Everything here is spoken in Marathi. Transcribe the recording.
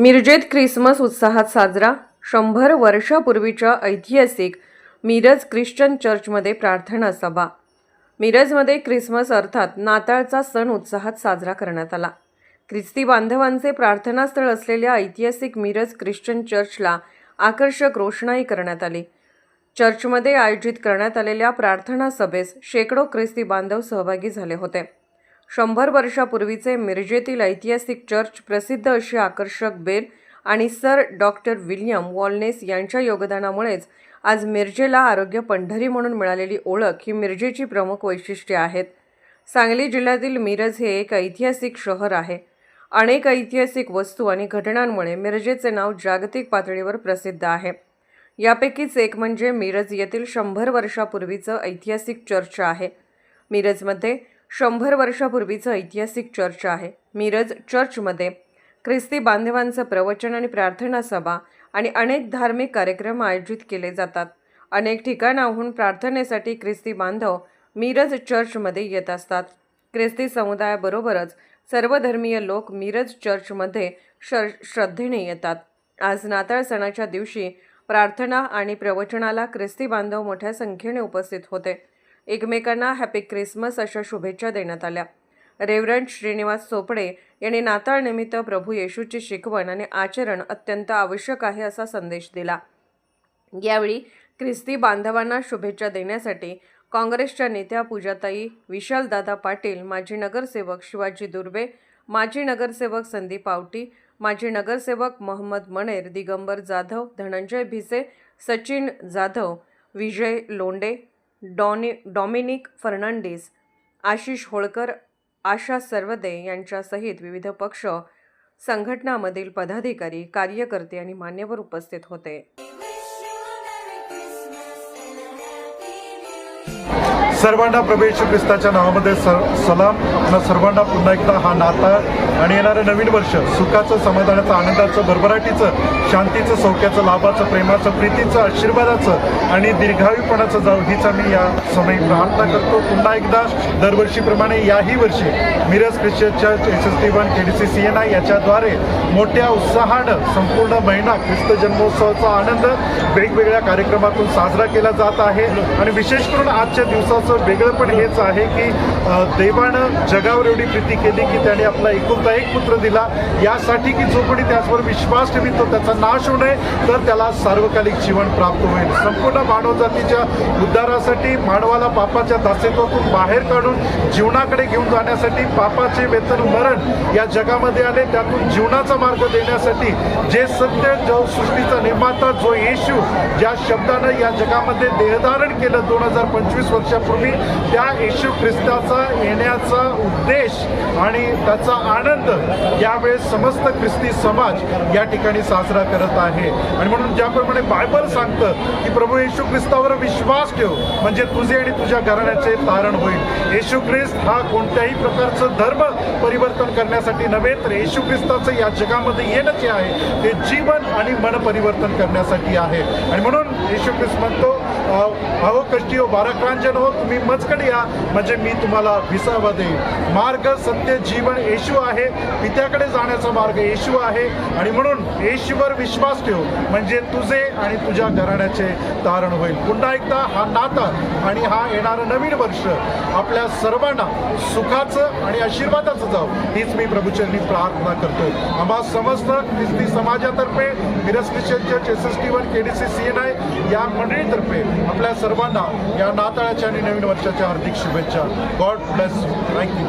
मिरजेत ख्रिसमस उत्साहात साजरा शंभर वर्षापूर्वीच्या ऐतिहासिक मिरज ख्रिश्चन चर्चमध्ये प्रार्थना सभा. मिरजमध्ये ख्रिसमस अर्थात नाताळचा सण उत्साहात साजरा करण्यात आला. ख्रिस्ती बांधवांचे प्रार्थनास्थळ असलेल्या ऐतिहासिक मिरज ख्रिश्चन चर्चला आकर्षक रोषणाई करण्यात आली. चर्चमध्ये आयोजित करण्यात आलेल्या प्रार्थना सभेस शेकडो ख्रिस्ती बांधव सहभागी झाले होते. शंभर वर्षापूर्वीचे मिरजेतील ऐतिहासिक चर्च प्रसिद्ध अशी आकर्षक बेल आणि सर डॉक्टर विल्यम वॉलनेस यांच्या योगदानामुळेच आज मिरजेला आरोग्य पंढरी म्हणून मिळालेली ओळख ही मिरजेची प्रमुख वैशिष्ट्ये आहेत. सांगली जिल्ह्यातील मिरज हे एक ऐतिहासिक शहर आहे. अनेक ऐतिहासिक वस्तू आणि घटनांमुळे मिरजेचे नाव जागतिक पातळीवर प्रसिद्ध आहे. यापैकीच एक म्हणजे मिरज येथील शंभर वर्षापूर्वीचं ऐतिहासिक चर्च आहे. मिरजमध्ये शंभर वर्षापूर्वीचं ऐतिहासिक चर्च आहे. मिरज चर्चमध्ये ख्रिस्ती बांधवांचं प्रवचन आणि प्रार्थना सभा आणि अनेक धार्मिक कार्यक्रम आयोजित केले जातात. अनेक ठिकाणाहून प्रार्थनेसाठी ख्रिस्ती बांधव मिरज चर्चमध्ये येत असतात. ख्रिस्ती समुदायाबरोबरच सर्वधर्मीय लोक मिरज चर्चमध्ये श श्रद्धेने येतात. आज नाताळ सणाच्या दिवशी प्रार्थना आणि प्रवचनाला ख्रिस्ती बांधव मोठ्या संख्येने उपस्थित होते. एकमेकांना हॅपी ख्रिसमस अशा शुभेच्छा देण्यात आल्या. रेव्हरंड श्रीनिवास चोपडे यांनी नाताळनिमित्त प्रभू येशूची शिकवण आणि आचरण अत्यंत आवश्यक आहे असा संदेश दिला. यावेळी ख्रिस्ती बांधवांना शुभेच्छा देण्यासाठी काँग्रेसच्या नेत्या पूजाताई विशालदादा पाटील माजी नगरसेवक शिवाजी दुर्बे माजी नगरसेवक संदीप आवटी माजी नगरसेवक मोहम्मद मणेर दिगंबर जाधव धनंजय भिसे सचिन जाधव विजय लोंडे डॉनि डॉमिनिक फर्नांडिस आशिष होळकर आशा सर्वदे यांच्यासहित विविध पक्ष संघटनामधील पदाधिकारी कार्यकर्ते आणि मान्यवर उपस्थित होते. सर्वांना प्रवेश ख्रिस्ताच्या नावामध्ये सर सलाम. आपल्या सर्वांना पुन्हा एकदा हा नाताळ आणि येणारं नवीन वर्ष सुखाचं समाधानाचं आनंदाचं भरभराटीचं शांतीचं सौख्याचं लाभाचं प्रेमाचं प्रीतीचं आशीर्वादाचं आणि दीर्घायुपणाचं जाऊ हीच आम्ही या समयी प्रार्थना करतो. पुन्हा एकदा दरवर्षीप्रमाणे याही वर्षी Miraj Christian church S S T one K D C C N I याच्याद्वारे मोठ्या उत्साहानं संपूर्ण महिना ख्रिस्त जन्मोत्सवाचा आनंद वेगवेगळ्या कार्यक्रमातून साजरा केला जात आहे. आणि विशेष करून आजच्या दिवसाचं वेगळं पण हेच आहे की देवानं जगावर एवढी प्रीती केली की त्याने आपला एकुलता एक पुत्र दिला. यासाठी की जो कोणी त्याचवर विश्वास ठेवितो त्याचा नाश होऊ नये तर त्याला सार्वकालिक जीवन प्राप्त होईल. संपूर्ण मानवजातीच्या उद्धारासाठी मानवाला पापाच्या दासित्वातून बाहेर काढून जीवनाकडे घेऊन जाण्यासाठी पापाचे वेतन मरण या जगामध्ये आले. त्यातून जीवनाचा मार्ग देण्यासाठी जे सत्य जो सृष्टीचा निर्माता जो येशू ज्या शब्दानं या जगामध्ये देहधारण केलं दोन हजार पंचवीस वर्षापूर्वी त्या येशू ख्रिस्ताचा येण्याचा देश आणि त्याचा आनंद यावेळेस समस्त ख्रिस्ती समाज या ठिकाणी साजरा करत आहे. आणि म्हणून ज्याप्रमाणे बायबल सांगतं की प्रभू येशू ख्रिस्तावर विश्वास ठेव म्हणजे तुझे आणि तुझ्या घराण्याचे तारण होईल. येशू ख्रिस्त हा कोणत्याही प्रकारचं धर्म परिवर्तन करण्यासाठी नव्हे तर येशू ख्रिस्ताचं या जगामध्ये येणं जे आहे ते जीवन आणि मन परिवर्तन करण्यासाठी आहे. आणि म्हणून येशू ख्रिस्त म्हणतो अहो कष्टी हो बाराक्रांजन हो तुम्ही मजकड या. म्हणजे मी तुम्हाला विसावा देईन. मार्ग सत्य जीवन येशू आहे. पित्याकडे जाण्याचा मार्ग येशू आहे. आणि म्हणून येशूवर विश्वास ठेव. म्हणजे तुझे आणि तुझ्या घराण्याचे तारण होईल. पुन्हा एकदा हा नाता आणि हा येणारं नवीन वर्ष आपल्या सर्वांना सुखाचं आणि आशीर्वादाचं जाऊ हीच मी प्रभूचरणी प्रार्थना करतो आम्हा समस्त ख्रिस्ती समाजातर्फे Miraj Christian church S S T one K D C C N I या मंडळीतर्फे आपल्या सर्वांना या नाताळाच्या आणि नवीन वर्षाच्या हार्दिक शुभेच्छा. God bless thank you